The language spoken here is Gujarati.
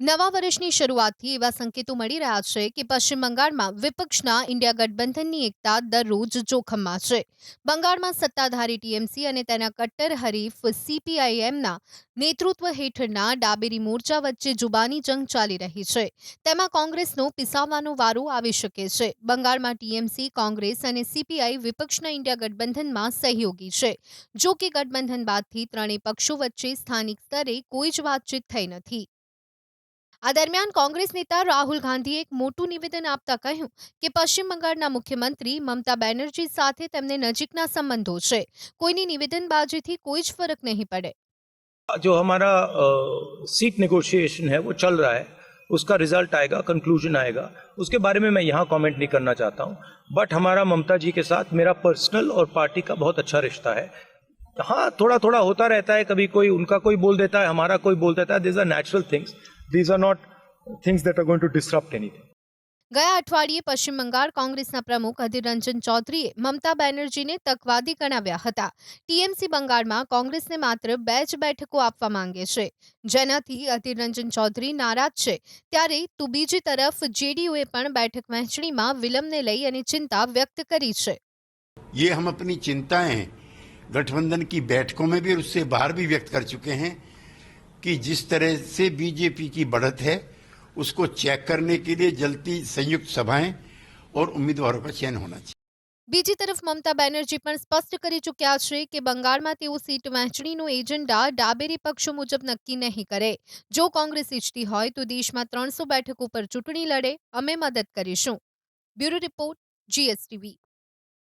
નવા વર્ષની શરૂઆતથી એવા સંકેતો મળી રહ્યા છે કે પશ્ચિમ બંગાળમાં વિપક્ષના ઇન્ડિયા ગઠબંધનની એકતા દરરોજ જોખમમાં છે. બંગાળમાં સત્તાધારી ટીએમસી અને તેના કટ્ટર હરીફ સીપીઆઈએમના નેતૃત્વ હેઠળના ડાબેરી મોરચા વચ્ચે જુબાની જંગ ચાલી રહી છે. તેમાં કોંગ્રેસનો પીસાવવાનો વારો આવી શકે છે. બંગાળમાં ટીએમસી, કોંગ્રેસ અને સીપીઆઈ વિપક્ષના ઇન્ડિયા ગઠબંધનમાં સહયોગી છે. જો કે ગઠબંધન બાદથી ત્રણેય પક્ષો વચ્ચે સ્થાનિક સ્તરે કોઈ જ વાતચીત થઈ નથી. આ દરમિયાન કોંગ્રેસ નેતા રાહુલ ગાંધીએ એક મોટું નિવેદન આપતા કહ્યું કે પશ્ચિમ બંગાળના મુખ્યમંત્રી મમતા બેનર્જી સાથે તેમને નજીકના સંબંધો છે કોઈની નિવેદનબાજીથી કોઈ જ ફરક નહીં પડે जो हमारा सीट नेगोशिएशन है वो चल रहा है उसका रिजल्ट आएगा कंक्लूजन आएगा उसके बारे में मैं यहाँ कमेंट नहीं करना चाहता हूँ बट हमारा ममता जी के साथ मेरा पर्सनल और पार्टी का बहुत अच्छा रिश्ता है हाँ थोड़ा थोड़ा होता रहता है कभी कोई उनका कोई बोल देता है हमारा कोई बोल देता है these are natural things these are not things that are going to disturb anything ગયા અઠવાડિયે પશ્ચિમ બંગાળ કોંગ્રેસના પ્રમુખ અધીર રંજન ચૌધરીએ મમતા બેનર્જીને તકવાદી ગણાવ્યા હતા ટીએમસી બંગાળમાં કોંગ્રેસને માત્ર બે જ બેઠકો આપવા માંગે છે જેનાથી અધીર રંજન ચૌધરી નારાજ છે ત્યારે તો બીજી તરફ જેડીયુએ પણ બેઠક વહેંચણીમાં વિલંબને લઈ અને ચિંતા વ્યક્ત કરી છે ये हम अपनी चिंताएं गठबंधन की बैठकों में भी और उससे बाहर भी व्यक्त कर चुके हैं कि जिस तरह से बीजेपी की बढ़त है उसको चेक करने के लिए जल्दी संयुक्त सभाएं और उम्मीदवारों का चयन होना चाहिए બીજી તરફ મમતા બેનર્જી પણ સ્પષ્ટ કરી ચૂક્યા છે કે બંગાળમાં તેઓ સીટ વહેંચણીનો એજન્ડા ડાબેરી પક્ષો મુજબ નક્કી નહીં કરે જો કોંગ્રેસ ઈચ્છતી હોય તો દેશમાં ત્રણસો બેઠકો પર ચૂંટણી લડે અમે મદદ કરીશું બ્યુરો રિપોર્ટ જીએસટીવી